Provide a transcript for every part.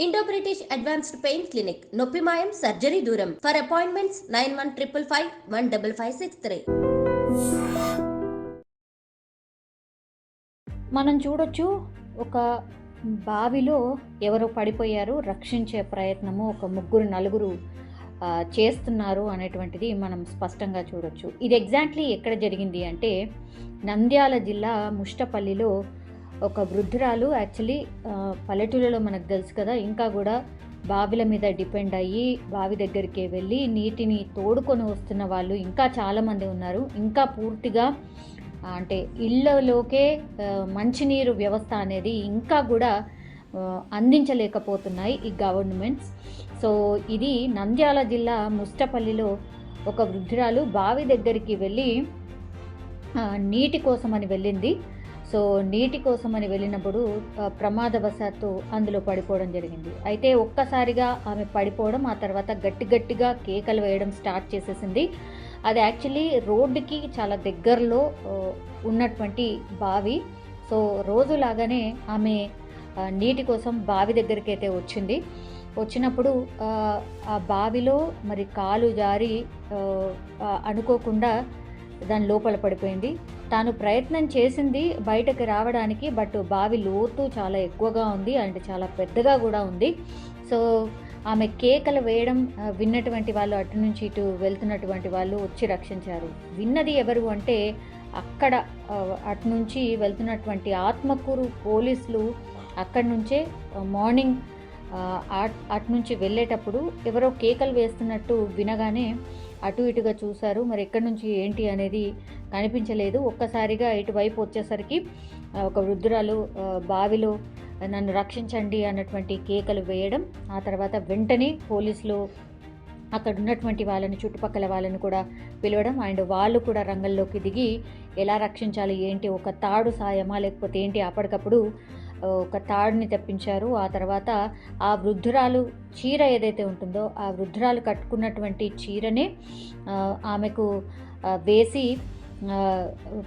Indo British advanced pain clinic నొప్పి మాయం surgery దూరం for appointments nine one triple five one double five six three మనం చూడొచ్చు ఒక బావిలో ఎవరో పడిపోయారు రక్షించే ప్రయత్నము ఒక ముగ్గురు నలుగురు చేస్తున్నారు అనేటువంటిది మనం స్పష్టంగా చూడొచ్చు. ఇది ఎగ్జాక్ట్లీ ఎక్కడ జరిగింది అంటే నంద్యాల జిల్లా ముష్టపల్లిలో ఒక వృద్ధురాలు. యాక్చువల్లీ పల్లెటూళ్ళలో మనకు తెలుసు కదా ఇంకా కూడా బావిల మీద డిపెండ్ అయ్యి బావి దగ్గరికి వెళ్ళి నీటిని తోడుకొని వస్తున్న వాళ్ళు ఇంకా చాలామంది ఉన్నారు. ఇంకా పూర్తిగా అంటే ఇళ్ళలోకే మంచినీరు వ్యవస్థ అనేది ఇంకా కూడా అందించలేకపోతున్నాయి ఈ గవర్నమెంట్స్. సో ఇది నంద్యాల జిల్లా ముష్టపల్లిలో ఒక వృద్ధురాలు బావి దగ్గరికి వెళ్ళి నీటి కోసమని వెళ్ళింది. సో నీటి కోసమని వెళ్ళినప్పుడు ప్రమాదవశాత్తు అందులో పడిపోవడం జరిగింది. అయితే ఒక్కసారిగా ఆమె పడిపోవడం ఆ తర్వాత గట్టి గట్టిగా కేకలు వేయడం స్టార్ట్ చేసేసింది. అది యాక్చువల్లీ రోడ్డుకి చాలా దగ్గరలో ఉన్నటువంటి బావి. సో రోజులాగానే ఆమె నీటి కోసం బావి దగ్గరికి అయితే వచ్చింది. వచ్చినప్పుడు ఆ, బావిలో మరి కాలు జారి అనుకోకుండా దాని లోపల పడిపోయింది. తాను ప్రయత్నం చేసింది బయటకు రావడానికి బట్ బావి లోతు చాలా ఎక్కువగా ఉంది అండ్ చాలా పెద్దగా కూడా ఉంది. సో ఆమె కేకలు వేయడం విన్నటువంటి వాళ్ళు అటు నుంచి ఇటు వెళ్తున్నటువంటి వాళ్ళు వచ్చి రక్షించారు. విన్నది ఎవరు అంటే అక్కడ అటు నుంచి వెళ్తున్నటువంటి ఆత్మకూరు పోలీసులు అక్కడి నుంచే మార్నింగ్ అట్- అటు నుంచి వెళ్ళేటప్పుడు ఎవరో కేకలు వేస్తున్నట్టు వినగానే అటు ఇటుగా చూశారు. మరి ఎక్కడి నుంచి ఏంటి అనేది కనిపించలేదు. ఒక్కసారిగా ఇటువైపు వచ్చేసరికి ఒక వృద్ధురాలు బావిలో నన్ను రక్షించండి అన్నటువంటి కేకలు వేయడం ఆ తర్వాత వెంటనే పోలీసులు అక్కడ ఉన్నటువంటి వాళ్ళని చుట్టుపక్కల వాళ్ళని కూడా పిలవడం అండ్ వాళ్ళు కూడా రంగంలోకి దిగి ఎలా రక్షించాలి ఏంటి ఒక తాడు సాయమా లేకపోతే ఏంటి అప్పటికప్పుడు ఒక తాడుని తెప్పించారు. ఆ తర్వాత ఆ వృద్ధురాలు చీర ఏదైతే ఉంటుందో ఆ వృద్ధురాలు కట్టుకున్నటువంటి చీరనే ఆమెకు వేసి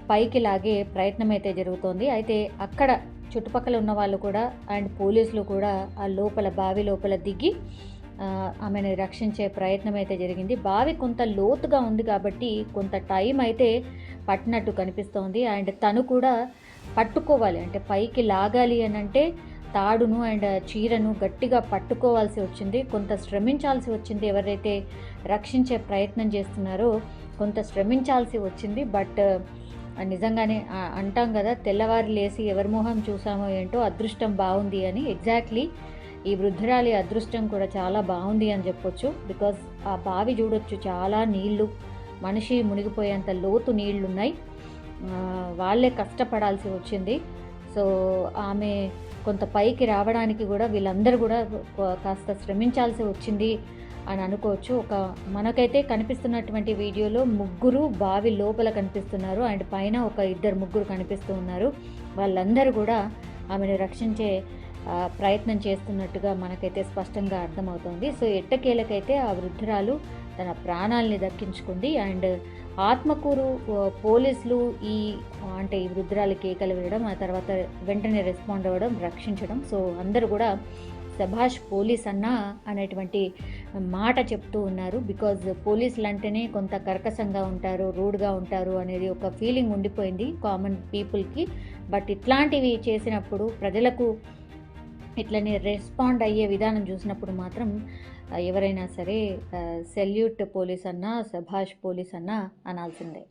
పైకి లాగే ప్రయత్నం అయితే జరుగుతోంది. అయితే అక్కడ చుట్టుపక్కల ఉన్న వాళ్ళు కూడా అండ్ పోలీసులు కూడా ఆ లోపల బావి లోపల దిగి ఆమెను రక్షించే ప్రయత్నం అయితే జరిగింది. బావి కొంత లోతుగా ఉంది కాబట్టి కొంత టైం అయితే పట్టినట్టు కనిపిస్తోంది. అండ్ తను కూడా పట్టుకోవాలి. అంటే పైకి లాగాలి అని అంటే తాడును అండ్ చీరను గట్టిగా పట్టుకోవాల్సి వచ్చింది. కొంత శ్రమించాల్సి వచ్చింది. ఎవరైతే రక్షించే ప్రయత్నం చేస్తున్నారో కొంత శ్రమించాల్సి వచ్చింది. బట్ నిజంగానే అంటాం కదా తెల్లవారు లేసి ఎవరి మొహం చూసామో ఏంటో అదృష్టం బాగుంది అని. ఎగ్జాక్ట్లీ ఈ వృద్ధురాలి అదృష్టం కూడా చాలా బాగుంది అని చెప్పొచ్చు. బికాజ్ ఆ బావి చూడొచ్చు చాలా నీళ్ళు మనిషి మునిగిపోయేంత లోతు నీళ్ళున్నాయి. వాళ్ళే కష్టపడాల్సి వచ్చింది. సో ఆమె కొంత పైకి రావడానికి కూడా వీళ్ళందరూ కూడా కాస్త శ్రమించాల్సి వచ్చింది అని అనుకోవచ్చు. ఒక మనకైతే కనిపిస్తున్నటువంటి వీడియోలో ముగ్గురు బావి లోపల కనిపిస్తున్నారు. అండ్ పైన ఒక ఇద్దరు ముగ్గురు కనిపిస్తూ ఉన్నారు. వాళ్ళందరూ కూడా ఆమెను రక్షించే ప్రయత్నం చేస్తున్నట్టుగా మనకైతే స్పష్టంగా అర్థమవుతుంది. సో ఎట్టకేలకైతే ఆ వృద్ధురాలు తన ప్రాణాలని దక్కించుకుంది. అండ్ ఆత్మకూరు పోలీసులు ఈ అంటే ఈ వృద్ధురాలు కేకలు వేయడం ఆ తర్వాత వెంటనే రెస్పాండ్ అవ్వడం రక్షించడం. సో అందరూ కూడా సభాష్ పోలీస్ అన్న అనేటువంటి మాట చెప్తూ ఉన్నారు. బికాజ్ పోలీసులు అంటేనే కొంత కర్కశంగా ఉంటారు రూడ్గా ఉంటారు అనేది ఒక ఫీలింగ్ ఉండిపోయింది కామన్ పీపుల్కి. బట్ ఇట్లాంటివి చేసినప్పుడు ప్రజలకు ఇట్లనే రెస్పాండ్ అయ్యే విధానం చూసినప్పుడు మాత్రం ఎవరైనా సరే సెల్యూట్ పోలీస్ అన్నా సభాష్ పోలీస్ అన్నా అనాల్సిందే.